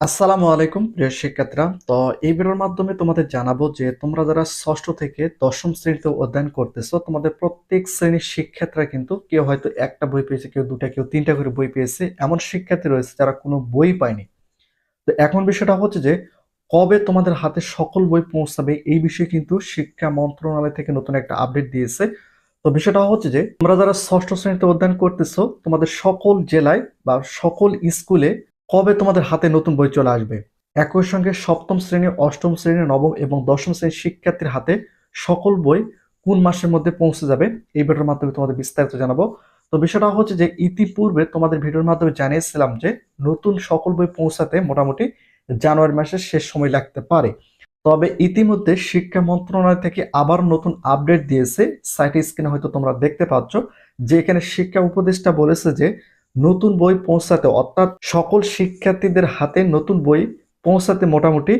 আসসালামু আলাইকুম, প্রিয় শিক্ষার্থীরা। তো এই ভিডিওর মাধ্যমে তোমাদের জানাব যে তোমরা যারা ষষ্ঠ থেকে দশম শ্রেণীতে অধ্যয়ন করতেছো, তোমাদের প্রত্যেক শ্রেণির শিক্ষার্থীরা কিন্তু কেউ হয়তো একটা বই পেয়েছে, কেউ দুটা কেউ তিনটা করে বই পেয়েছে। এমন শিক্ষার্থী রয়েছে যারা কোনো বই পায়নি। তো এখন বিষয়টা হচ্ছে যে, কবে তোমাদের হাতে সকল বই পৌঁছাবে এই বিষয়ে কিন্তু শিক্ষা মন্ত্রণালয় থেকে নতুন একটা আপডেট দিয়েছে। তো বিষয়টা হচ্ছে যে, তোমরা যারা ষষ্ঠ শ্রেণীতে অধ্যয়ন করতেছো, তোমাদের সকল জেলায় বা সকল স্কুলে কবে তোমাদের হাতে নতুন বই চলে আসবে? একই সঙ্গে সপ্তম শ্রেণি, অষ্টম শ্রেণি, নবম এবং দশম শ্রেণির শিক্ষার্থীর হাতে সকল বই কোন মাসের মধ্যে পৌঁছে যাবে? এই ভিডিওর মাধ্যমে তোমাদের বিস্তারিত জানাব। তো বিষয়টা হচ্ছে যে ইতিপূর্বে তোমাদের ভিডিওর মাধ্যমে জানিয়েছিলাম যে নতুন সকল বই পৌঁছাতে মোটামুটি জানুয়ারি মাসের শেষ সময় লাগতে পারে। তবে ইতিমধ্যে শিক্ষা মন্ত্রণালয় থেকে আবার নতুন আপডেট দিয়েছে। সাইট স্ক্রিনে হয়তো তোমরা দেখতে পাচ্ছ যে এখানে শিক্ষা উপদেষ্টা বলেছে যে নতুন বই পৌঁছাতে, অর্থাৎ সকল শিক্ষার্থীদের হাতে নতুন বই পৌঁছাতে মোটামুটি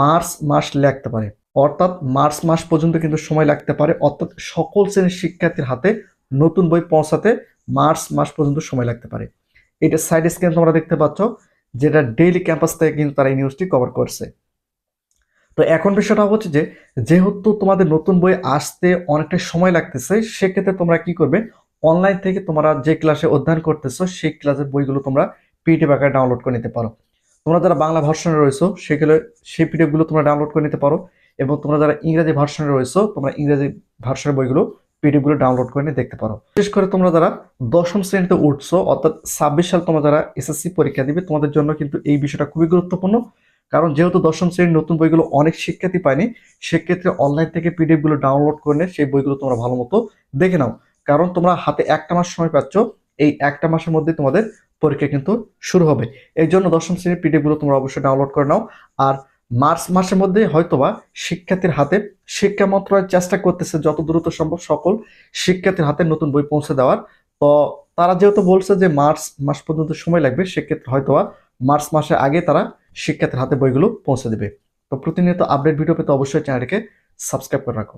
মার্চ মাস লাগতে পারে। অর্থাৎ মার্চ মাস পর্যন্ত কিন্তু সময় লাগতে পারে। অর্থাৎ সকল শ্রেণির শিক্ষার্থীর হাতে নতুন বই পৌঁছাতে মার্চ মাস পর্যন্ত সময় লাগতে পারে। এটা সাইড স্ক্রিন তোমরা দেখতে পাচ্ছ, যেটা ডেইলি ক্যাম্পাস থেকে কিন্তু তারা এই নিউজটি কভার করছে। তো এখন বিষয়টা হচ্ছে যে, যেহেতু তোমাদের নতুন বই আসতে অনেকটা সময় লাগতেছে, সেক্ষেত্রে তোমরা কি করবে? অনলাইন থেকে তোমরা যে ক্লাসে অধ্যয়ন করতেছো, সেই ক্লাসের বইগুলো তোমরা পিডিএফ আকারে ডাউনলোড করে নিতে পারো। তোমরা যারা বাংলা ভার্সনে রয়েছো, সেগুলো, সেই পিডিএফগুলো তোমরা ডাউনলোড করে নিতে পারো এবং তোমরা যারা ইংরেজি ভার্সনে রয়েছো, তোমরা ইংরেজি ভার্সনের বইগুলো পিডিএফগুলো ডাউনলোড করে নিয়ে দেখতে পারো। বিশেষ করে তোমরা যারা দশম শ্রেণীতে উঠছো, অর্থাৎ ছাব্বিশ সাল তোমরা যারা এসএসসি পরীক্ষা দিবে, তোমাদের জন্য কিন্তু এই বিষয়টা খুবই গুরুত্বপূর্ণ। কারণ যেহেতু দশম শ্রেণির নতুন বইগুলো অনেক শিক্ষার্থী পায়নি, সেক্ষেত্রে অনলাইন থেকে পিডিএফগুলো ডাউনলোড করে সেই বইগুলো তোমরা ভালো মতো দেখে নাও। কারণ তোমরা হাতে একটা মাস সময় পাচ্ছ, এই একটা মাসের মধ্যে তোমাদের পরীক্ষা কিন্তু শুরু হবে। এই জন্য দশম শ্রেণির পিডিএফগুলো তোমরা অবশ্যই ডাউনলোড করে নাও। আর মার্চ মাসের মধ্যে হয়তোবা শিক্ষার্থীর হাতে শিক্ষা মন্ত্রণালয় চেষ্টা করতেছে যত দ্রুত সম্ভব সকল শিক্ষার্থীর হাতে নতুন বই পৌঁছে দেওয়ার। তো তারা যেহেতু বলছে যে মার্চ মাস পর্যন্ত সময় লাগবে, সেক্ষেত্রে হয়তোবা মার্চ মাসের আগে তারা শিক্ষার্থীর হাতে বইগুলো পৌঁছে দেবে। তো প্রতিনিয়ত আপডেট ভিডিও পেতে অবশ্যই চ্যানেলটিকে সাবস্ক্রাইব করে রাখো।